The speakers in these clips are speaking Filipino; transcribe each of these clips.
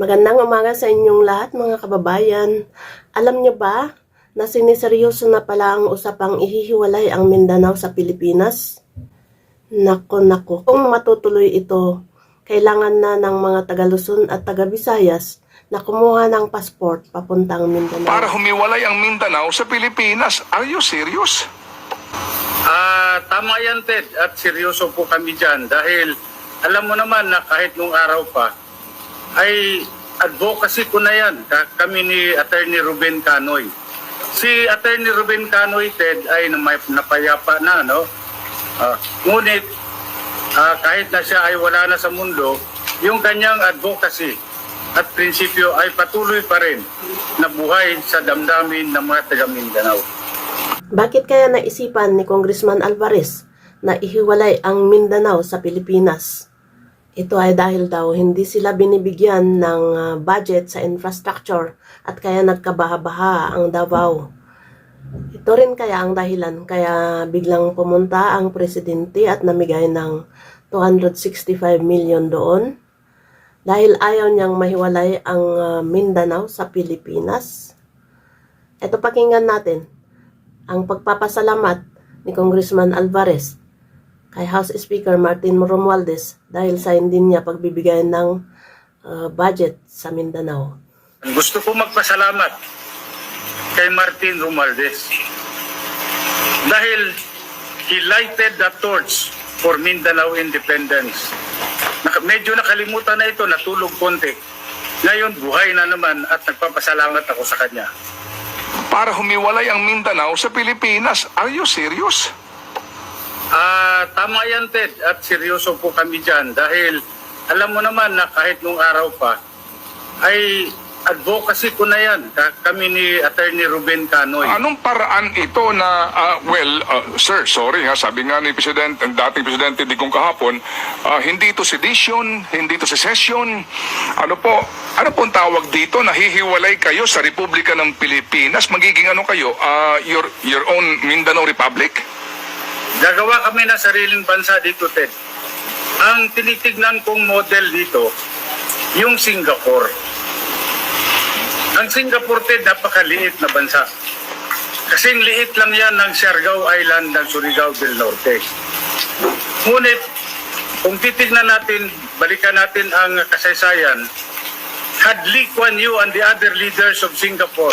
Magandang umaga sa inyong lahat mga kababayan. Alam niyo ba na siniseryoso na pala ang usapang ihihiwalay ang Mindanao sa Pilipinas? Nako nako, kung matutuloy ito, kailangan na ng mga taga Luzon at taga Visayas na kumuha ng passport papuntang Mindanao. Para humiwalay ang Mindanao sa Pilipinas. Are you serious? Ah, tama yan Ted at seryoso po kami dyan dahil alam mo naman na kahit nung araw pa ay advocacy ko na yan ka- kami ni Attorney Ruben Canoy. Si Attorney Ruben Canoy Ted ay napayapa na no. Ah, ngunit ah, kahit na siya ay wala na sa mundo, yung kanyang advocacy at prinsipyo ay patuloy pa rin na buhay sa damdamin ng mga taga Mindanao. Bakit kaya naisipan ni Congressman Alvarez na ihiwalay ang Mindanao sa Pilipinas? Ito ay dahil daw hindi sila binibigyan ng ah, budget sa infrastructure at kaya nagkabaha-baha ang Davao. Ito rin kaya ang dahilan kaya biglang pumunta ang presidente at namigay ng 265 million doon dahil ayaw niyang mahiwalay ang ah, Mindanao sa Pilipinas. Ito pakinggan natin ang pagpapasalamat ni Congressman Alvarez kay House Speaker Martin Romualdez dahil sa hindi niya pagbibigay ng uh, budget sa Mindanao. Gusto ko magpasalamat kay Martin Romualdez dahil he lighted the torch for Mindanao independence. Naka, medyo nakalimutan na ito, natulog konti. Ngayon, buhay na naman at nagpapasalamat ako sa kanya. Para humiwalay ang Mindanao sa Pilipinas. Are you serious? Ah, tama yan Ted at seryoso po kami dyan dahil alam mo naman na kahit nung araw pa ay advocacy ko na yan ka- kami ni Attorney Ruben Canoy. Anong paraan ito na, ah, well, ah, sir, sorry ha, sabi nga ni President, ang dating Presidente Digong kahapon, ah, hindi ito sedition, hindi ito secession. Ano po, ano pong tawag dito? Nahihiwalay kayo sa Republika ng Pilipinas? Magiging ano kayo? Ah, your, your own Mindanao Republic? Gagawa kami ng sariling bansa dito, Ted. Ang tinitignan kong model dito, yung Singapore. Ang Singapore, Ted, napakaliit na bansa. Kasing liit lang yan ng Siargao Island ng Surigao del Norte. Ngunit, kung titignan natin, balikan natin ang kasaysayan, had Lee Kuan Yew and the other leaders of Singapore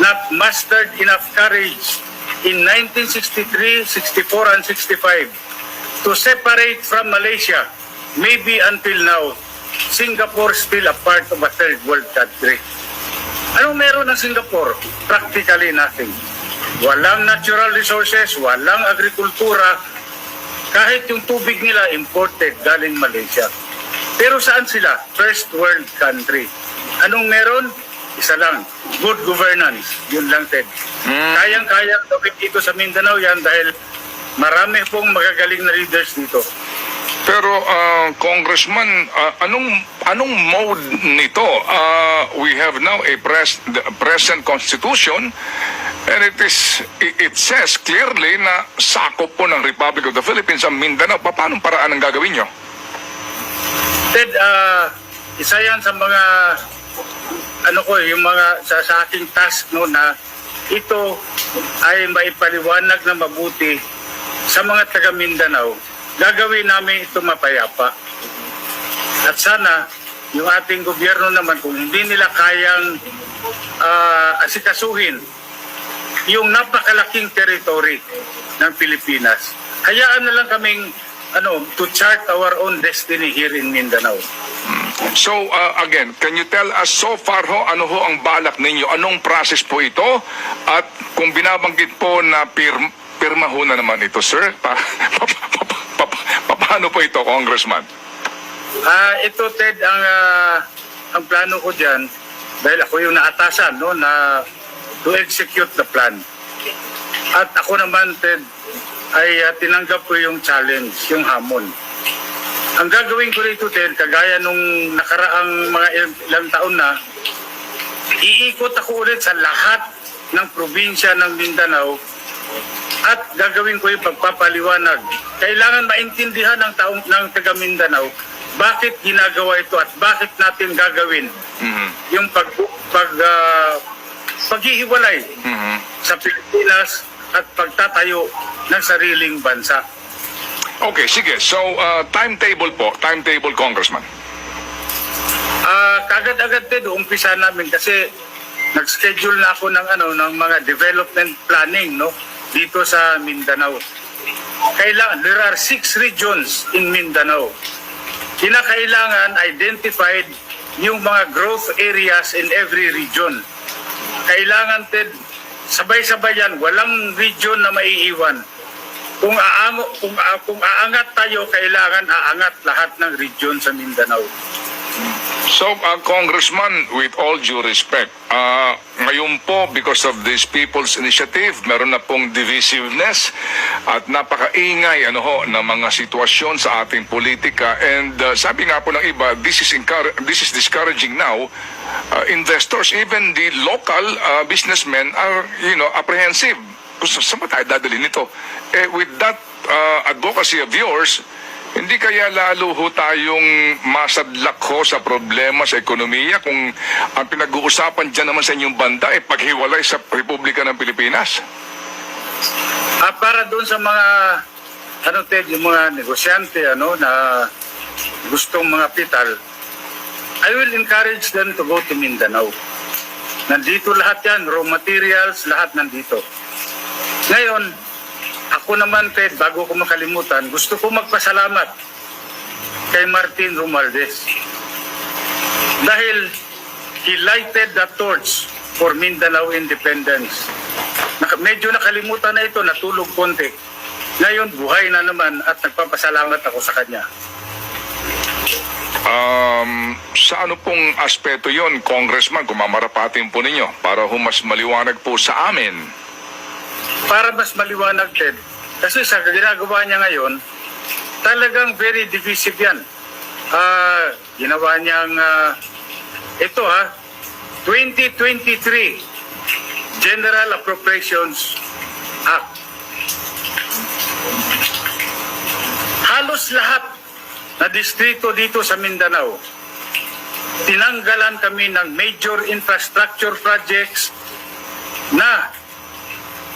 not mustered enough courage in 1963, 64, and 65 to separate from Malaysia, maybe until now, Singapore still a part of a third world country. Anong meron ng Singapore? Practically nothing. Walang natural resources, walang agrikultura, kahit yung tubig nila imported galing Malaysia. Pero saan sila? First world country. Anong meron? Isa lang, good governance. Yun lang, Ted. Kayang-kayang gawin dito sa Mindanao yan dahil marami pong magagaling na leaders dito. Pero ah, Congressman, ah, anong anong mode nito? Ah, we have now a pres the present constitution and it is it, says clearly na sakop po ng Republic of the Philippines ang Mindanao. Pa- Paano paraan ang gagawin nyo? Ted, ah, isa yan sa mga ano ko, yung mga sa, sa aking task no na ito ay maipaliwanag na mabuti sa mga taga Mindanao. Gagawin namin ito mapayapa. At sana yung ating gobyerno naman kung hindi nila kayang ah, asikasuhin yung napakalaking territory ng Pilipinas. Hayaan na lang kaming ano, to chart our own destiny here in Mindanao. So ah, again, can you tell us so far ho, ano ho ang balak ninyo? Anong process po ito? At kung binabanggit po na pirm, pirma ho na naman ito, sir, pa, pa, pa, pa, pa- pa- paano po ito, Congressman? Ah, ito Ted ang ah, ang plano ko diyan dahil ako yung naatasan no na to execute the plan. At ako naman Ted ay ah, tinanggap ko yung challenge, yung hamon. Ang gagawin ko rito Ted, kagaya nung nakaraang mga ilang, taon na, iikot ako ulit sa lahat ng probinsya ng Mindanao at gagawin ko yung pagpapaliwanag. Kailangan maintindihan ng taong ng taga Mindanao bakit ginagawa ito at bakit natin gagawin Mhm. yung pag, pag, ah, paghihiwalay Mhm. sa Pilipinas at pagtatayo ng sariling bansa. Okay, sige. So, uh, timetable po. Timetable, Congressman. Ah, kagad-agad din umpisa namin kasi nag-schedule na ako ng ano ng mga development planning no dito sa Mindanao. Kailangan there are six regions in Mindanao. Kinakailangan identified yung mga growth areas in every region. Kailangan din sabay-sabay yan, walang region na maiiwan. Kung aango, kung, kung aangat tayo, kailangan aangat lahat ng region sa Mindanao. So, uh, Congressman, with all due respect, uh, ngayon po, because of this People's Initiative, meron na pong divisiveness at napakaingay ano ho, na mga sitwasyon sa ating politika. And uh, sabi nga po ng iba, this is, this is discouraging now. Uh, investors, even the local uh, businessmen are, you know, apprehensive. Sa- saan ba tayo dadalhin nito? Eh, with that uh, advocacy of yours, hindi kaya lalo ho tayong masadlak ho sa problema sa ekonomiya kung ang pinag-uusapan dyan naman sa inyong banda ay paghiwalay sa Republika ng Pilipinas? Ah, para doon sa mga ano Ted, yung mga negosyante ano na gustong mga pital, I will encourage them to go to Mindanao. Nandito lahat yan, raw materials, lahat nandito. Ngayon, ako naman Ted, bago ko makalimutan, gusto ko magpasalamat kay Martin Romualdez. Dahil he lighted the torch for Mindanao independence. Medyo nakalimutan na ito, natulog konti. Ngayon, buhay na naman at nagpapasalamat ako sa kanya. Um, sa ano pong aspeto yon, Congressman, kung mamarapatin po ninyo para ho mas maliwanag po sa amin? Para mas maliwanag, Ted, kasi sa ginagawa niya ngayon, talagang very divisive yan. Ah, ginawa niyang, ah, ito ha, 2023 General Appropriations Act. Halos lahat na distrito dito sa Mindanao, tinanggalan kami ng major infrastructure projects na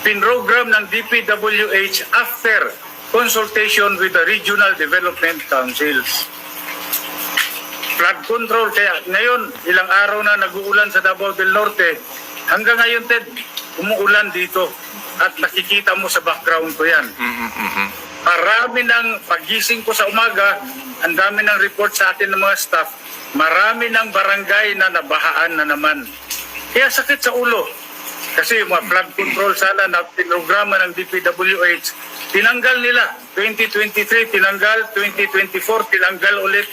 pinrogram ng DPWH after consultation with the regional development councils. Flood control, kaya ngayon, ilang araw na nag-uulan sa Davao del Norte, hanggang ngayon, Ted, umuulan dito at nakikita mo sa background ko yan. Marami ng pagising ko sa umaga, ang dami ng report sa atin ng mga staff, marami ng barangay na nabahaan na naman. Kaya sakit sa ulo. Kasi yung mga flood control sana na pinograma ng DPWH, tinanggal nila. 2023 tinanggal, 2024 tinanggal ulit.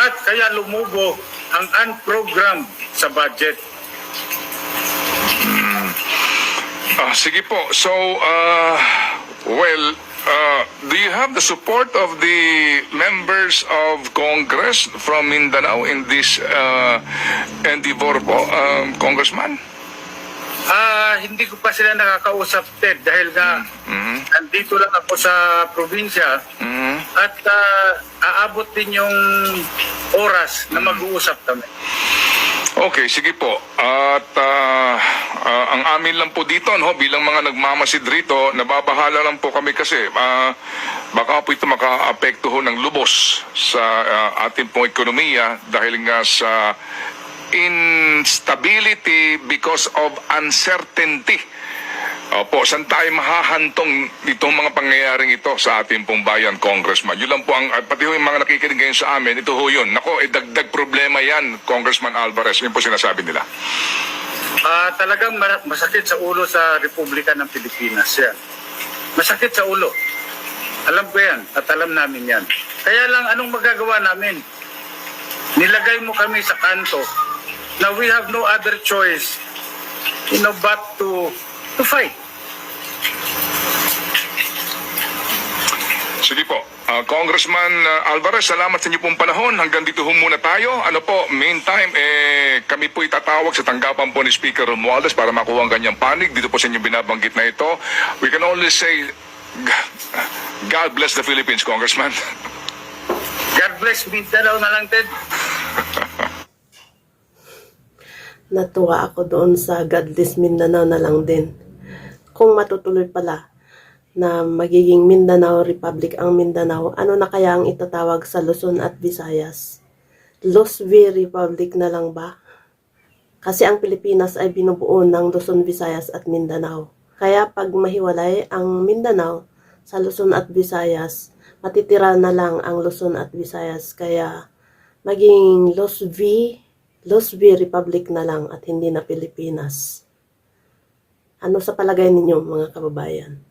At kaya lumubo ang unprogram sa budget. Ah, sige po. So, uh, well, uh, do you have the support of the members of Congress from Mindanao in this uh, endeavor um, Congressman? Ah, hindi ko pa sila nakakausap, Ted, dahil nga Mhm. andito lang ako sa probinsya. Mhm. At ah, aabot din yung oras na mag-uusap kami. Okay, sige po. At ah, ah, ang amin lang po dito, no, bilang mga nagmamasid rito, nababahala lang po kami kasi ah, baka po ito makaapekto ho ng lubos sa ah, ating pong ekonomiya dahil nga sa instability because of uncertainty. Opo, saan tayo mahahantong itong mga pangyayaring ito sa ating pong bayan, Congressman? Yun lang po ang, at pati ho yung mga nakikinig ngayon sa amin, ito ho yun. Nako, eh, dagdag problema yan, Congressman Alvarez. Yun po sinasabi nila. Ah, talagang ma- masakit sa ulo sa Republika ng Pilipinas yan. Masakit sa ulo. Alam ko yan at alam namin yan. Kaya lang anong magagawa namin? Nilagay mo kami sa kanto na we have no other choice you know, but to to fight. Sige po. Ah, Congressman ah, Alvarez, salamat sa inyo pong panahon. Hanggang dito ho muna tayo. Ano po, meantime, eh, kami po itatawag sa tanggapan po ni Speaker Romualdez para makuha ang kanyang panig. Dito po sa inyong binabanggit na ito. We can only say, God bless the Philippines, Congressman. God bless Mindanao na lang, Ted. Natuwa ako doon sa Godless Mindanao na lang din. Kung matutuloy pala na magiging Mindanao Republic ang Mindanao, ano na kaya ang itatawag sa Luzon at Visayas? Luzvi Republic na lang ba? Kasi ang Pilipinas ay binubuo ng Luzon, Visayas at Mindanao. Kaya pag mahiwalay ang Mindanao sa Luzon at Visayas, matitira na lang ang Luzon at Visayas. Kaya maging Luzvi, Luzvi Republic na lang at hindi na Pilipinas. Ano sa palagay ninyo mga kababayan?